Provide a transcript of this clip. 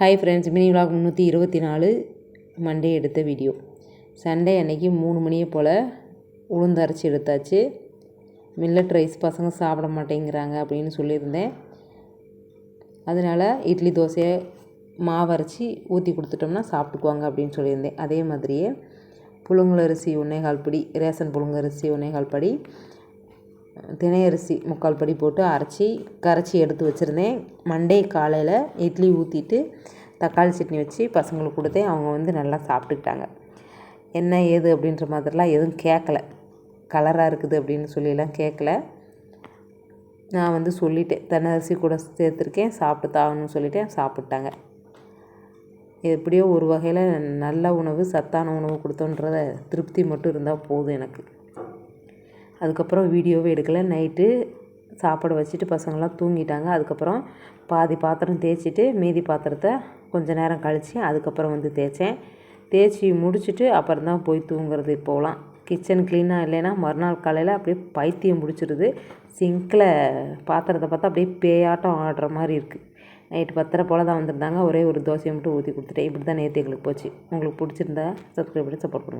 Hi friends mini vlog முந்நூற்றி இருபத்தி நாலு மண்டே எடுத்த வீடியோ சண்டே அன்னைக்கு மூணு மணியை போல் உளுந்து அரைச்சி எடுத்தாச்சு. மில்லட் ரைஸ் பசங்க சாப்பிட மாட்டேங்கிறாங்க அப்படின்னு சொல்லியிருந்தேன். அதனால் இட்லி தோசையை மாவு அரைச்சி ஊற்றி கொடுத்துட்டோம்னா சாப்பிட்டுக்குவாங்க அப்படின்னு சொல்லியிருந்தேன். அதே மாதிரியே புழுங்கலரிசி ஒன்றே கால் படி ரேஷன் புழுங்கரிசி ஒன்றே கால் படி. தினை அரிசி முக்கால் படி போட்டு அரைச்சி கரைச்சி எடுத்து வச்சுருந்தேன். மண்டே காலையில் இட்லி ஊற்றிட்டு தக்காளி சட்னி வச்சு பசங்களுக்கு கொடுத்தேன். அவங்க வந்து நல்லா சாப்பிட்டுக்கிட்டாங்க. என்ன ஏது அப்படின்ற மாதிரிலாம் எதுவும் கேட்கல கலராக இருக்குது அப்படின்னு சொல்லிலாம் கேட்கல நான் வந்து சொல்லிட்டேன். தென்னை அரிசி கூட சேர்த்துருக்கேன். சாப்பிட்டு தாகணும்னு சொல்லிட்டேன். சாப்பிட்டாங்க. எப்படியோ ஒரு வகையில் நல்ல உணவு சத்தான உணவு கொடுத்தோன்றத திருப்தி மட்டும் இருந்தால் போதும் எனக்கு. அதுக்கப்புறம் வீடியோவே எடுக்கலை. நைட்டு சாப்பாடு வச்சுட்டு பசங்களாம் தூங்கிட்டாங்க. அதுக்கப்புறம் பாதி பாத்திரம் தேய்ச்சிட்டு மீதி பாத்திரத்தை கொஞ்சம் நேரம் கழித்து அதுக்கப்புறம் வந்து தேய்ச்சேன். தேய்ச்சி முடிச்சுட்டு அப்புறம் தான் போய் தூங்குறது போகலாம் கிச்சன் க்ளீனாக இல்லைன்னா மறுநாள் காலையில் அப்படியே பைத்தியம் பிடிச்சிருது. சிங்கில் பாத்திரத்தை பார்த்தா அப்படியே பேயாட்டம் ஆடுற மாதிரி இருக்குது நைட்டு பத்தரை போல் தான் வந்திருந்தாங்க. ஒரே ஒரு தோசையை மட்டும் ஊற்றி கொடுத்துட்டேன். இப்படி தான் நேற்று எங்களுக்கு போச்சு. உங்களுக்கு பிடிச்சிருந்தா சப்ஸ்கிரைப் பண்ணி சப்போர்ட் பண்ணுங்கள்